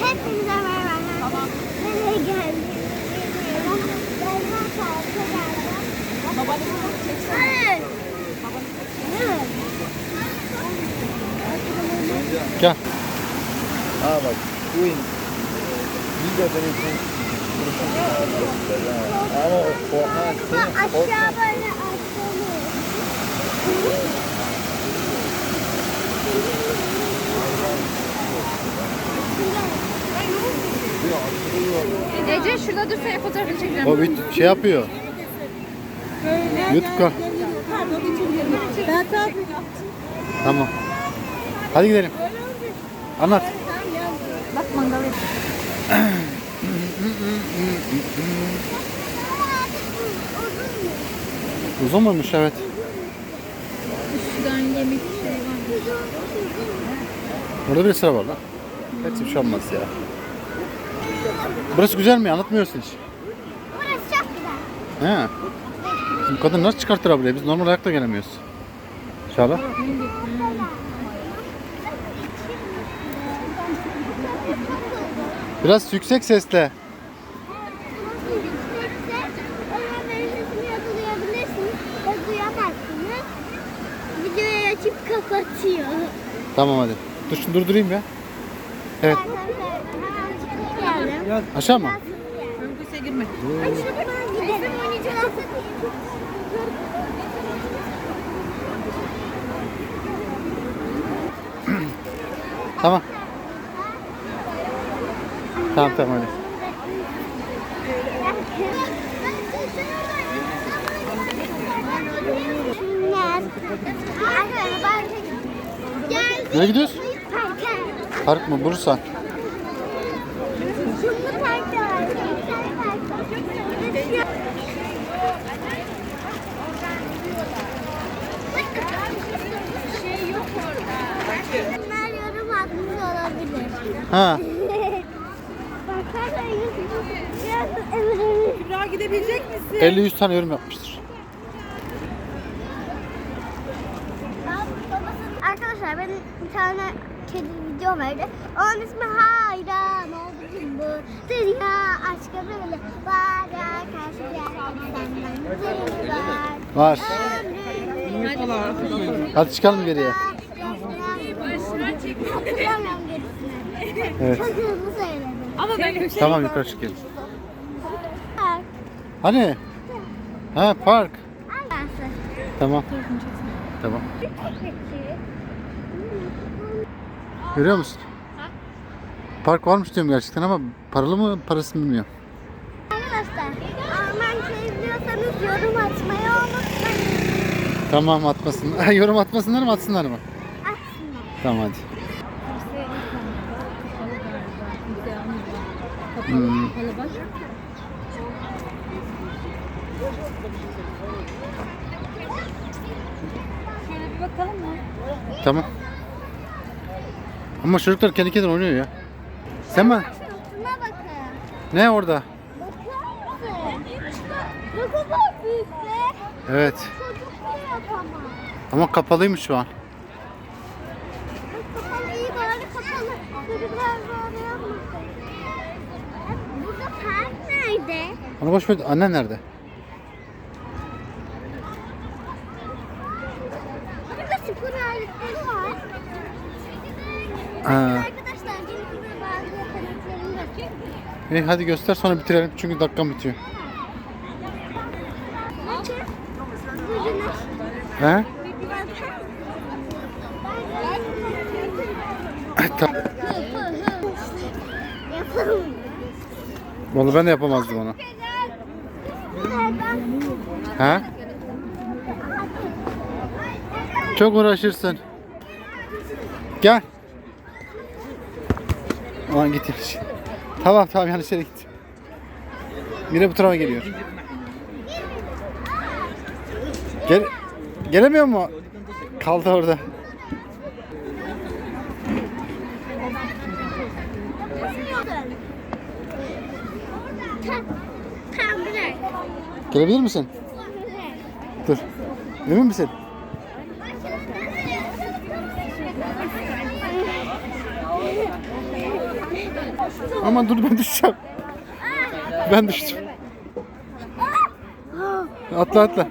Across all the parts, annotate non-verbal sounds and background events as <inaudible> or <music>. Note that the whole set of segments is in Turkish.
Hepinize merhaba. Nereye geldik? Ben parka geldim. Evet. Evet. Gel. Ha bak bu in. Videodan için ama o ha Bu senin aşağı böyle. Ece şurada dur sen fotoğrafını çekelim. o bir şey yapıyor. YouTube kan- Tamam. Hadi gidelim. Anlat. Mangal yap. Uzun muymuş evet. Şuradan yemek şey var. Burada bir sıra var lan. Hepsi bir şey olmaz ya. Burası güzel mi? Anlatmıyorsun hiç. Burası çok güzel. He. Bu kadın nasıl çıkartır buraya? Biz normal ayakta gelemiyoruz. Çağla. Biraz yüksek sesle. Tamam hadi. Dur şunu durdurayım ya. Evet. Aşağı mı? Tamam. Tamam tamam hadi. Nereye gidiyoruz? Parka. Park mı? Bursa. Var. Güzel. Bunlar yorum olabilir. Ha. Bakarsanız biraz evet. Kübra gidebilecek misin? 50-100 tane yorum yapmıştır. Arkadaşlar benim bir tane kedi video vardı. Onun ismi Hayran oldu bu. Dünya aşka böyle var ya karşı yerden var. Var. Hadi çıkalım geriye. Evet. Ama ben Tamam yukarı çıkalım. Hani? Ha park. Tamam. Tamam. Görüyor musun? Park varmış diyorum gerçekten ama paralı mı parasını bilmiyorum. Arkadaşlar, Alman seviyorsanız yorum atmayı unutmayın. Tamam atmasın. <laughs> yorum atmasınlar mı atsınlar mı? Atsınlar. Tamam hadi. Hmm. Şöyle bir bakalım mı? Tamam. Ama çocuklar kendi kendine oynuyor ya. Sen mi? Şuna bakın. Ne orada? Bakar mısın? Ne kadar büyük be. Evet. Çocuk da yapamaz. Ama kapalıymış şu an. Kapalı iyi bari kapalı. Çocuklar böyle yapmasın. Burada park nerede? Onu boş ver. Annen nerede? Spor aletleri var. Ha. Arkadaşlar gelin burada bazı yeteneklerimi bakın. İyi hadi göster sonra bitirelim çünkü dakikam bitiyor. He? tamam. Yapalım. Vallahi ben de yapamazdım onu. He? Çok uğraşırsın. Gel. Aman git yanlış. Tamam tamam yanlış yere git. Mire bu tarafa geliyor. Gel gelemiyor mu? Kaldı orada. Gelebilir misin? Dur. Emin misin? Aman dur ben düşeceğim. Ben düştüm. Atla atla.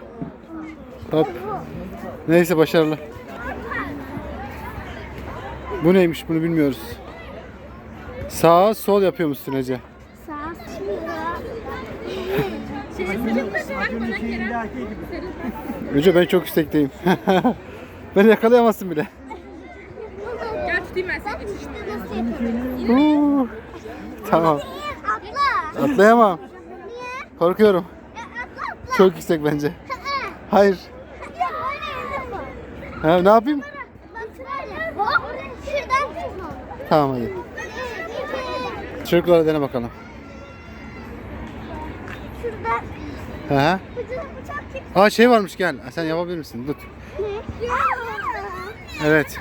Hop. Neyse başarılı. Bu neymiş bunu bilmiyoruz. Sağ sol yapıyormuşsun Ece. Sağ Ece ben çok istekteyim. Beni yakalayamazsın bile. <laughs> Gel tutayım ben seni. İşte nasıl yapıyorsun? Tamam. Atla. Atlayamam. Niye? Korkuyorum. Ya atla atla. Çok yüksek bence. Hayır. Ya. Ha, ne yapayım? Bak. Şuradan. Tamam hadi. Çocuklara dene bakalım. Şuradan. Hı bıçak. Aa şey varmış gel. Sen yapabilir misin? Tut. Evet.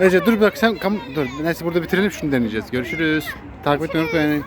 Ece dur bak sen kam dur. Neyse burada bitirelim şunu deneyeceğiz. Görüşürüz. Takip etmeyi unutmayın.